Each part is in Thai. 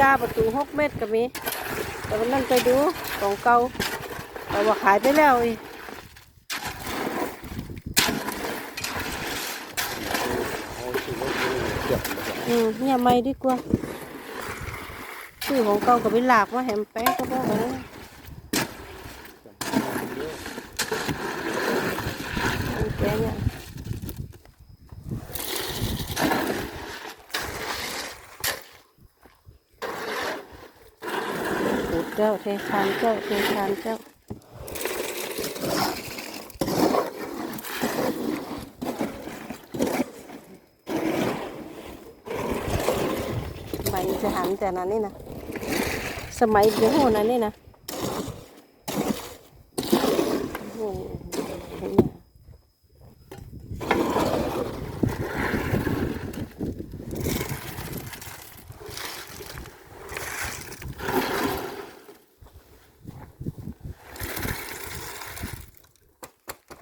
กาประตูหกเมตรก็มี แต่วันนั้นไปดูของเก่าแต่ว่าขายไปแล้วอีก เอาสิรถเก็บมาจาก อืมเนี่ยไม่ดีกว่าซื้อของเก่าก็ไปหลากมาแหมแป้งก็บอกนะ จ้าเทคานเจ้าเทคานเจ้าสมัยจะหันแต่นั้นนี่นะสมัยเดี๋ยวนั้นนี่นะโอ้โหเนี่ย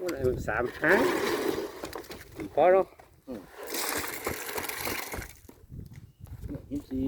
พวกนั้นสามห้าพอเนาะยี่สิบสี่